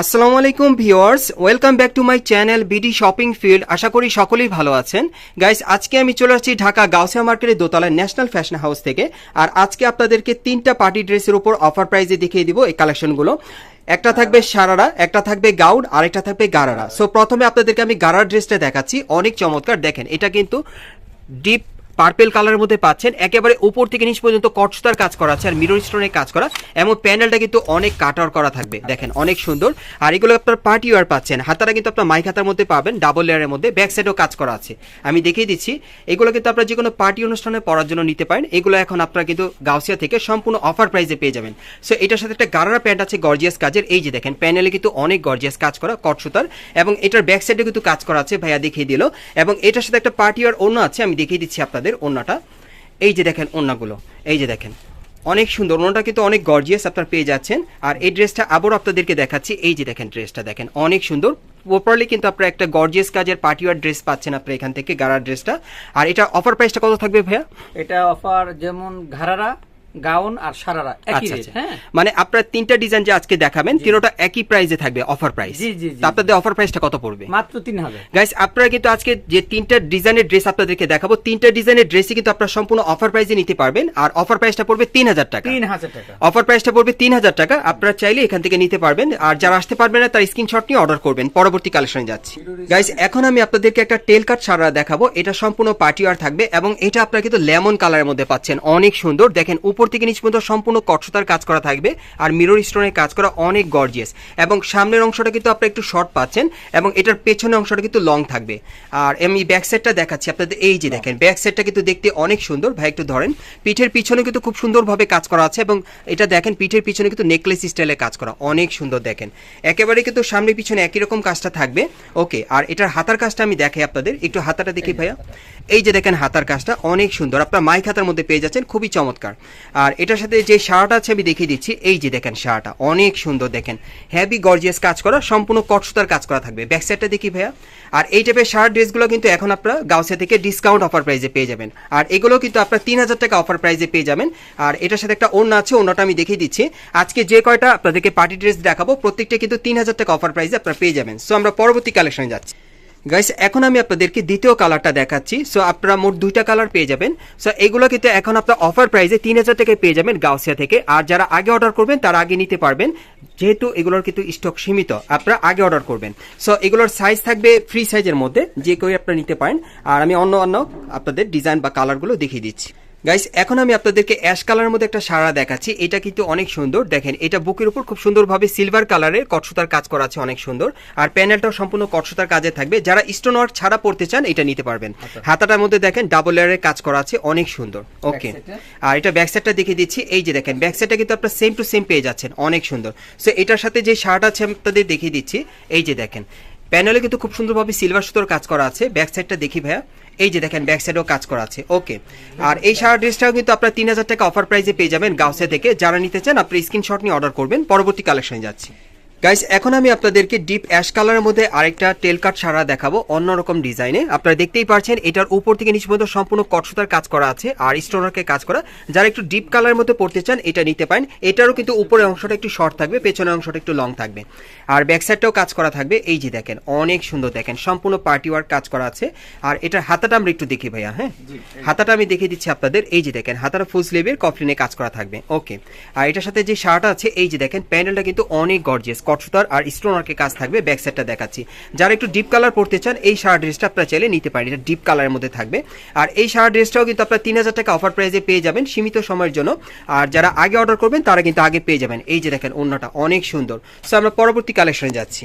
আসসালামু আলাইকুম viewers, welcome back to my channel BD shopping field. আশা করি সকলেই ভালো আছেন। গাইস, আজকে আমি চলে আসছি ঢাকা গাউসিয়া মার্কেটের দোতলায় ন্যাশনাল ফ্যাশন হাউস থেকে। আর আজকে আপনাদেরকে তিনটা পার্টি ড্রেসের উপর অফার প্রাইজে দেখিয়ে দিব এই কালেকশনগুলো। একটা থাকবে সারারা, একটা থাকবে গাউড আর একটা থাকবে গারারা। সো প্রথমে আপনাদেরকে আমি গারার ড্রেসটা দেখাচ্ছি। অনেক চমৎকার, দেখেন, এটা কিন্তু ডিপ পার্পেল কালারের মধ্যে পাচ্ছেন। একেবারে উপর থেকে নিচ পর্যন্ত কটসুতার কাজ করা আছে আর মিরর স্টোনের কাজ করা এবং প্যানেলটা কিন্তু অনেক কাটার করা থাকবে। দেখেন, অনেক সুন্দর। আর এগুলো আপনার পার্টি ওয়ার পাচ্ছেন। হাতারা কিন্তু আপনার মাইক হাতার মধ্যে পাবেন ডাবল লেয়ারের মধ্যে। ব্যাক সাইডেও কাজ করা আছে। আমি দেখিয়ে দিচ্ছি, এগুলো কিন্তু আপনার যে কোনো পার্টি অনুষ্ঠানে পড়ার জন্য নিতে পারেন। এগুলো এখন আপনারা কিন্তু গাউসিয়া থেকে সম্পূর্ণ অফার প্রাইসে পেয়ে যাবেন। সো এটার সাথে একটা গারারা প্যান্ট আছে গর্জিয়াস কাজের। এই যে দেখেন প্যানেলে কিন্তু অনেক গর্জিয়াস কাজ করা, কটসুতার। এবং এটার ব্যাক সাইডে কিন্তু কাজ করা আছে, ভাইয়া দেখিয়ে দিল। এবং এটার সাথে একটা পার্টি ওয়ার অন্য আছে, আমি দেখিয়ে দিচ্ছি আপনাদের। অন্যটা এই যে দেখেন ওন্নাগুলো এই যে দেখেন। অনেক সুন্দর ওনাটা কিন্তু অনেক গর্জিয়াস আপনার পেয়ে যাচ্ছেন। আর এই ড্রেসটা আবারও আপনাদেরকে দেখাচ্ছি, এই যে দেখেন ড্রেসটা দেখেন, অনেক সুন্দর। প্রপারলি কিন্তু আপনারা একটা গর্জিয়াস কাজের পার্টিওয়ার ড্রেস পাচ্ছেন আপনারা এখান থেকে গাড়ার ড্রেসটা। আর এটা অফার প্রাইসটা কত থাকবে ভাইয়া? এটা অফার যেমন ঘাড়ারা গাউন আর সারারা একই আচ্ছা রেট আচ্ছা। হ্যাঁ। মানে আপনার তিনটা ডিজাইন যে আজকে দেখাবেন তিনোটা একই প্রাইসে থাকবে অফার প্রাইস জি, জি। আপনাদের অফার প্রাইসটা কত পড়বে? মাত্র তিন হাজার। গাইস আপনারা কিন্তু আজকে যে তিনটা ডিজাইনের ড্রেস আপনাদেরকে দেখাবো তিনটা ডিজাইনের ড্রেসই কিন্তু আপনারা সম্পূর্ণ অফার প্রাইসে নিতে পারবেন আর অফার প্রাইসটা পড়বে তিন হাজার টাকা। তিন হাজার টাকা। অফার প্রাইসটা পড়বে তিন হাজার টাকা আপনারা চাইলে এখান থেকে নিতে পারবেন আর যারা আসতে পারবেন না তার স্ক্রিনশট নিয়ে অর্ডার করবেন পরবর্তী কালেকশনে যাচ্ছি। গাইস এখন আমি আপনাদেরকে একটা টেল কাট সারা দেখাবো এটা সম্পূর্ণ পার্টি ওয়ার থাকবে এবং এটা আপনারা কিন্তু লেমন কালারের মধ্যে পাচ্ছেন অনেক সুন্দর। দেখেন উপর থেকে নিচ পর্যন্ত সম্পূর্ণ কটসতার কাজ করা থাকবে আর মিরর স্টোনের কাজ করা অনেক গর্জিয়াস এবং সামনের অংশটা কিন্তু আপনারা একটু শর্ট পাচ্ছেন এবং এটার পেছনের অংশটা কিন্তু লং থাকবে। আর আমি ব্যাক সাইডটা দেখাচ্ছি আপনাদের এই যে দেখেন ব্যাক সাইডটা কিন্তু দেখতে অনেক সুন্দর। ভাই একটু ধরেন পিঠের পিছনে কিন্তু খুব সুন্দরভাবে কাজ করা আছে এবং এটা দেখেন পিঠের পিছনে কিন্তু নেকলেস স্টাইলে কাজ করা অনেক সুন্দর দেখেন। একেবারে কিন্তু সামনে পিছনে একই রকম কাজটা থাকবে। ওকে আর এটার হাতার কাজটা আমি দেখাই আপনাদের একটু হাতাটা দেখি ভাইয়া। এই যে দেখেন হাতার কাজটা অনেক সুন্দর। আপনার মাইক হাতার মধ্যে পেয়ে যাচ্ছেন খুবই চমৎকার। আর এটার সাথে যে শার্ট আছে আমি দেখিয়ে দিচ্ছি, এই যে দেখেন শার্টটা, অনেক সুন্দর দেখেন। হ্যাভি গর্জিয়াস কাজ করা, সম্পূর্ণ কটসুতার কাজ করা থাকবে। ব্যাক সাইডটা দেখি ভাইয়া। আর এই টাইপের শার্ট ড্রেসগুলো কিন্তু এখন আপনারা গাউসিয়া থেকে ডিসকাউন্ট অফার প্রাইসে পেয়ে যাবেন। আর এগুলো কিন্তু আপনার তিন হাজার টাকা অফার প্রাইসে পেয়ে যাবেন। আর এটার সাথে একটা অন্য আছে অন্যটা আমি দেখিয়ে দিচ্ছি। আজকে যে কয়টা আপনাদেরকে পার্টি ড্রেস দেখাবো, প্রত্যেকটা কিন্তু তিন হাজার টাকা অফার প্রাইসে আপনারা পেয়ে যাবেন। সো আমরা পরবর্তী কালেকশনে যাচ্ছি। গাইস এখন আমি আপনাদেরকে দ্বিতীয় কালারটা দেখাচ্ছি। সো আপনারা মোট দুইটা কালার পেয়ে যাবেন। সো এগুলো কিন্তু এখন আপনার অফার প্রাইসে তিন হাজার থেকে পেয়ে যাবেন গাউসিয়া থেকে। আর যারা আগে অর্ডার করবেন, তারা আগে নিতে পারবেন। যেহেতু এগুলোর কিন্তু স্টক সীমিত, আপনারা আগে অর্ডার করবেন। সো এগুলোর সাইজ থাকবে ফ্রি সাইজের মধ্যে, যে কেউ আপনারা নিতে পারেন। আর আমি অন্য অন্য আপনাদের ডিজাইন বা কালারগুলো দেখিয়ে দিচ্ছি। গাইস এখন আমি আপনাদেরকে অ্যাশ কালারের মধ্যে একটা সারা দেখাচ্ছি। এটা কিন্তু অনেক সুন্দর। দেখেন এটা বুকের উপর খুব সুন্দরভাবে সিলভার কালারের কটসুতার কাজ করা আছে অনেক সুন্দর। আর প্যানেলটাও সম্পূর্ণ কটসুতার কাজে থাকবে। যারা স্টোন ওয়ার্ক ছাড়া পড়তে চান এটা নিতে পারবেন। হাতাটার মধ্যে দেখেন ডাবল লেয়ারের কাজ করা আছে। অনেক সুন্দর। ওকে আর এটা ব্যাক সাইডটা দেখিয়ে দিচ্ছি। এই যে দেখেন ব্যাক সাইডটা কিন্তু আপনার সেম টু সেম পেয়ে যাচ্ছেন। অনেক সুন্দর। সো এটার সাথে যে শার্ট আছে আমি আপনাদের দেখিয়ে দিচ্ছি। এই যে দেখেন প্যানেলে কিন্তু খুব সুন্দরভাবে সিলভার সুতোর কাজ করা আছে। ব্যাক সাইডটা দেখি ভাইয়া। এই যে দেখেন ব্যাক সাইডেও কাজ করা আছে। ওকে আর এই সারা ড্রেসটাও কিন্তু আপনার তিন হাজার টাকা অফার প্রাইসে পেয়ে যাবেন গাউসে থেকে। যারা নিতে চান, আপনি স্ক্রিনশট নিয়ে অর্ডার করবেন। পরবর্তী কালেকশনে যাচ্ছি। গাইস এখন আমি আপনাদেরকে ডিপ অ্যাশ কালারের মধ্যে আরেকটা টেল কাট সারা দেখাবো অন্যরকম ডিজাইনে আপনারা দেখতেই পারছেন এটার উপর থেকে নিচ পর্যন্ত সম্পূর্ণ কটসুতার কাজ করা আছে আর স্টোনারকে কাজ করা। যারা একটু ডিপ কালারের মধ্যে পড়তে চান এটা নিতে পারেন। এটারও কিন্তু উপরের অংশটা একটু শর্ট থাকবে পেছনের অংশটা একটু লং থাকবে। আর ব্যাক সাইডটাও কাজ করা থাকবে। এই যে দেখেন অনেক সুন্দর দেখেন সম্পূর্ণ পার্টি ওয়ার্ক কাজ করা আছে। আর এটার হাতাটা আমরা একটু দেখি ভাইয়া হ্যাঁ? হাতাটা আমি দেখিয়ে দিচ্ছি আপনাদের। এই যে দেখেন হাতাটা ফুল স্লিভের কফলিনে কাজ করা থাকবে। ওকে আর এটার সাথে যে শার্ট আছে এই যে দেখেন প্যান্ডেলটা কিন্তু অনেক গর্জিয়াস কটসুতার আর স্টোনারকে কাজ থাকবে ব্যাক সাইডটা দেখাচ্ছি। যারা একটু ডিপ কালার পড়তে চান, এই শার্ট ড্রেসটা আপনারা চাইলে নিতে পারেন। এটা ডিপ কালারের মধ্যে থাকবে। আর এই শার্ট ড্রেসটাও কিন্তু আপনার তিন হাজার টাকা অফার প্রাইসে পেয়ে যাবেন সীমিত সময়ের জন্য। আর যারা আগে অর্ডার করবেন, তারা কিন্তু আগে পেয়ে যাবেন। এই যে দেখেন অন্যটা অনেক সুন্দর। সো আমরা পরবর্তী কালেকশনে যাচ্ছি।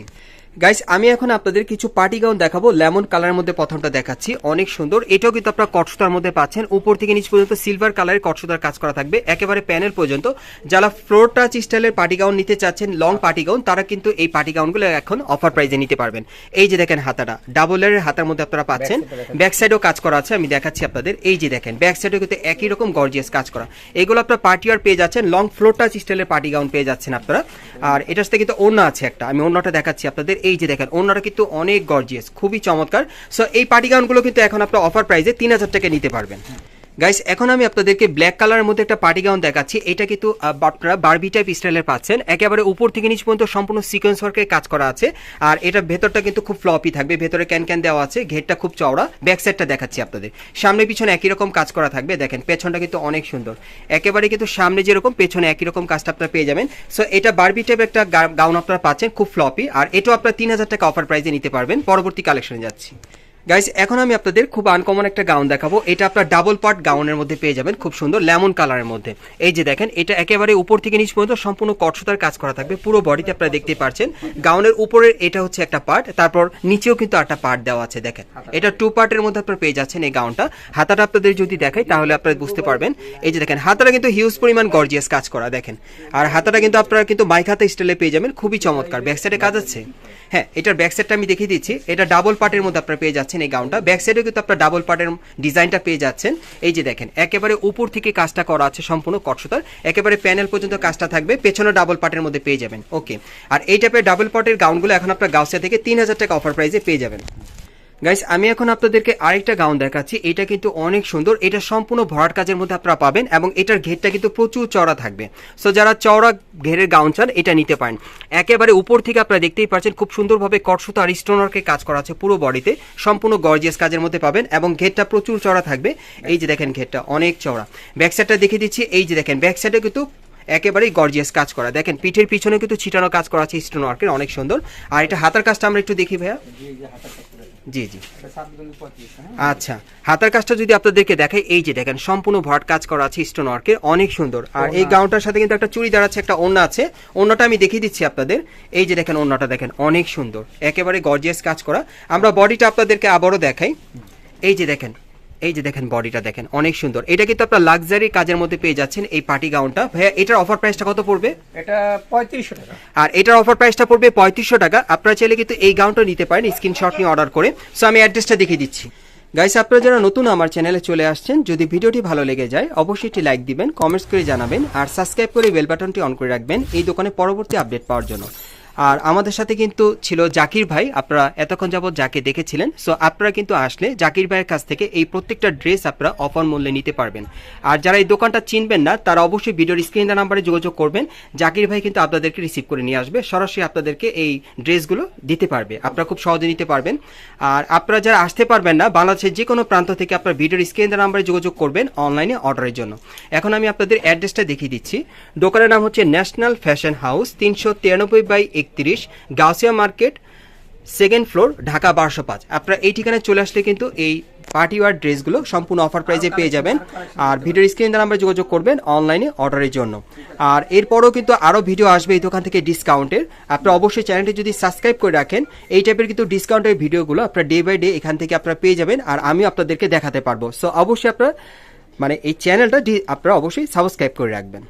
গাইস আমি এখন আপনাদের কিছু পার্টি গাউন দেখাবো। লেমন কালারের মধ্যে প্রথমটা দেখাচ্ছি। অনেক সুন্দর। এটাও কিন্তু আপনারা কটসুতার মধ্যে পাচ্ছেন। উপর থেকে নিচ পর্যন্ত সিলভার কালারের কটসুতার কাজ করা থাকবে। একেবারে প্যানেল পর্যন্ত। যারা ফ্লোর টাচ স্টাইলের পার্টি গাউন নিতে চাচ্ছেন লং পার্টি গাউন তারা কিন্তু এই পার্টি গাউনগুলো এখন অফার প্রাইজে নিতে পারবেন। এই যে দেখেন হাতাটা। ডাবল এর হাতার মধ্যে আপনারা পাচ্ছেন। ব্যাক সাইডেও কাজ করা আছে আমি দেখাচ্ছি আপনাদের। এই যে দেখেন ব্যাক সাইডেও কিন্তু একই রকম গর্জিয়াস কাজ করা। এগুলো আপনার পার্টি আর পেয়ে যাচ্ছেন। লং ফ্লোর টাচ স্টাইলের পার্টি গাউন পেয়ে যাচ্ছেন আপনারা। আর এটার সাথে কিন্তু অন্য আছে একটা। আমি অন্যটা দেখাচ্ছি আপনাদের। এই যে দেখেন, অন্যরা কিন্তু অনেক গর্জিয়াস খুবই চমৎকার। সো এই পার্টি গাউনগুলো কিন্তু এখন আপনার অফার প্রাইসে তিন হাজার টাকা নিতে পারবেন। গাইস এখন আমি আপনাদেরকে ব্ল্যাক কালারের মধ্যে একটা পার্টি গাউন দেখাচ্ছি। এটা কিন্তু আপনারা বারবি টাইপ স্টাইলের পাচ্ছেন। একেবারে উপর থেকে নিচ পর্যন্ত সম্পূর্ণ সিকোয়েন্স ওয়ার্কের কাজ করা আছে। আর এটা ভেতরটা কিন্তু খুব ফ্লপি থাকবে। ভেতরে ক্যান ক্যান দেওয়া আছে। ঘেরটা খুব চওড়া। ব্যাক সাইডটা দেখাচ্ছি আপনাদের। সামনে পিছনে একই রকম কাজ করা থাকবে। দেখেন, পেছনটা কিন্তু অনেক সুন্দর। একেবারে কিন্তু সামনে যেরকম, পেছনে একই রকম কাজটা আপনারা পেয়ে যাবেন। সো এটা বারবি টাইপ একটা গাউন আপনারা পাচ্ছেন। খুব ফ্লপি আর এটাও আপনারা তিন হাজার টাকা অফার প্রাইসে নিতে পারবেন। পরবর্তী কালেকশনে যাচ্ছি। গাইস এখন আমি আপনাদের খুব আনকমন একটা গাউন দেখাবো। এটা আপনার ডাবল পার্ট গাউনের মধ্যে পেয়ে যাবেন, খুব সুন্দর লেমন কালারের মধ্যে। এই যে দেখেন, এটা একেবারে উপর থেকে নিচ পর্যন্ত সম্পূর্ণ কটসুতার কাজ করা থাকবে, পুরো বডিতে আপনারা দেখতে পাচ্ছেন। গাউনের উপরের এটা হচ্ছে একটা পার্ট তারপর নিচেও কিন্তু একটা পার্ট দেওয়া আছে, দেখেন। এটা টু পার্টের মধ্যে আপনারা পেয়ে যাচ্ছেন এই গাউনটা হাতাটা আপনাদের যদি দেখাই, তাহলে আপনারা বুঝতে পারবেন। এই যে দেখেন, হাতাটা কিন্তু হিউজ পরিমাণ গর্জিয়াস কাজ করা, দেখেন। আর হাতাটা কিন্তু আপনারা কিন্তু মাইক হাতা স্টাইলে পেয়ে যাবেন, খুবই চমৎকার। ব্যাক সাইডে কাজ আছে? হ্যাঁ এটার ব্যাক সাইডটা আমি দেখিয়ে দিচ্ছি। এটা ডাবল পার্টের মধ্যে আপনারা পেয়ে যাচ্ছেন। এই গাউনটা ব্যাক সাইডে কিন্তু আপনার ডাবল পার্টের ডিজাইনটা পেয়ে যাচ্ছেন। এই যে দেখেন, একেবারে উপর থেকে কাজটা করা আছে সম্পূর্ণ কটসুতার একেবারে প্যানেল পর্যন্ত কাজটা থাকবে পেছনে ডাবল পার্টের মধ্যে পেয়ে যাবেন। ওকে আর এই টাইপের ডাবল পার্টের গাউনগুলো এখন আপনার গাউসিয়া থেকে তিন হাজার টাকা অফার প্রাইসে পেয়ে যাবেন। গাইস আমি এখন আপনাদেরকে আরেকটা গাউন দেখাচ্ছি। এটা কিন্তু অনেক সুন্দর। এটা সম্পূর্ণ ভরাট কাজের মধ্যে আপনারা পাবেন এবং এটার ঘেরটা কিন্তু প্রচুর চওড়া থাকবে। সো যারা চওড়া ঘেরের গাউন চান, এটা নিতে পারেন। একেবারে উপর থেকে আপনারা দেখতেই পাচ্ছেন, খুব সুন্দরভাবে কটসুতো আর স্টোনারকে কাজ করা আছে পুরো বডিতে সম্পূর্ণ গর্জিয়াস কাজের মধ্যে পাবেন এবং ঘেরটা প্রচুর চওড়া থাকবে। এই যে দেখেন ঘেরটা, অনেক চওড়া। ব্যাক সাইডটা দেখিয়ে দিচ্ছি। এই যে দেখেন ব্যাক সাইডে কিন্তু একেবারেই গর্জিয়াস কাজ করা। দেখেন, পিঠের পিছনে কিন্তু ছিটানো কাজ করা আছে স্টোন ওয়ার্কের অনেক সুন্দর। আর এটা হাতার কাজটা আমরা একটু দেখি ভাইয়া। জি জি। আচ্ছা। হাতার কাজটা যদি আপনাদেরকে দেখাই এই যে দেখেন সম্পূর্ণ ভরাট কাজ করা আছে স্টোন ওয়ার্কের অনেক সুন্দর। আর এই গাউনটার সাথে কিন্তু একটা চুড়িদার আছে একটা ওড়না আছে। ওড়নাটা আমি দেখিয়ে দিচ্ছি আপনাদের। এই যে দেখেন ওড়নাটা দেখেন অনেক সুন্দর। একেবারে গর্জিয়াস কাজ করা। আমরা বডিটা আপনাদেরকে আবারও দেখাই। এই যে দেখেন এই যে দেখেন বডিটা দেখেন অনেক সুন্দর। এটা কিন্তু আপনার লাক্সারি কাজের মধ্যে পেয়ে যাচ্ছেন এই পার্টি গাউনটা ভাইয়া এটার অফার প্রাইসটা কত পড়বে? এটা পঁয়ত্রিশশো টাকা। আর এটার অফার প্রাইসটা পড়বে পঁয়ত্রিশশো টাকা। আপনারা চাইলে কিন্তু এই গাউনটা নিতে পারেন স্ক্রিনশট নিয়ে অর্ডার করে। সো আমি অ্যাড্রেসটা দেখিয়ে দিচ্ছি। গাইস আপনারা যারা নতুন আমার চ্যানেলে চলে আসছেন যদি ভিডিওটি ভালো লেগে যায় অবশ্যই একটি লাইক দিবেন কমেন্টস করে জানাবেন আর সাবস্ক্রাইব করে বেল বাটনটি অন করে রাখবেন এই দোকানে পরবর্তী আপডেট পাওয়ার জন্য। আর আমাদের সাথে কিন্তু ছিল জাকির ভাই। আপনারা এতক্ষণ যাবত যাকে দেখেছিলেন। সো আপনারা কিন্তু আসলে জাকির ভাইয়ের কাছ থেকে এই প্রত্যেকটা ড্রেস আপনারা অফার মূল্যে নিতে পারবেন। আর যারা এই দোকানটা চিনবেন না, তারা অবশ্যই ভিডিওর স্ক্রিন নাম্বারে যোগাযোগ করবেন। জাকির ভাই কিন্তু আপনাদেরকে রিসিভ করে নিয়ে আসবে। সরাসরি আপনাদেরকে এই ড্রেসগুলো দিতে পারবে। আপনারা খুব সহজে নিতে পারবেন। আর আপনারা যারা আসতে পারবেন না, বাংলাদেশের যে কোনো প্রান্ত থেকে আপনার ভিডিওর স্ক্রিন নাম্বারে যোগাযোগ করবেন অনলাইনে অর্ডারের জন্য। এখন আমি আপনাদের অ্যাড্রেসটা দেখিয়ে দিচ্ছি। দোকানের নাম হচ্ছে ন্যাশনাল ফ্যাশন হাউস তিনশো তিরানব্বই বাই একত্রিশ, Gausia market second floor Dhaka বারোশো পাঁচ। আপনারা এই ঠিকানায় চলে আসলে কিন্তু এই পার্টি ওয়ার ড্রেসগুলো সম্পূর্ণ অফার প্রাইসে পেয়ে যাবেন। আর ভিডিওর স্ক্রিন দ্বারা আমরা যোগাযোগ করবেন অনলাইনে অর্ডারের জন্য। আর এরপরও কিন্তু আরও ভিডিও আসবে এই দোকান থেকে ডিসকাউন্টের আপনারা অবশ্যই চ্যানেলটি যদি সাবস্ক্রাইব করে রাখেন, এই টাইপের কিন্তু ডিসকাউন্টের ভিডিওগুলো আপনারা ডে বাই ডে এখান থেকে আপনারা পেয়ে যাবেন আর আমি আপনাদেরকে দেখাতে পারব। সো অবশ্যই আপনারা মানে এই চ্যানেলটা আপনারা অবশ্যই সাবস্ক্রাইব করে রাখবেন।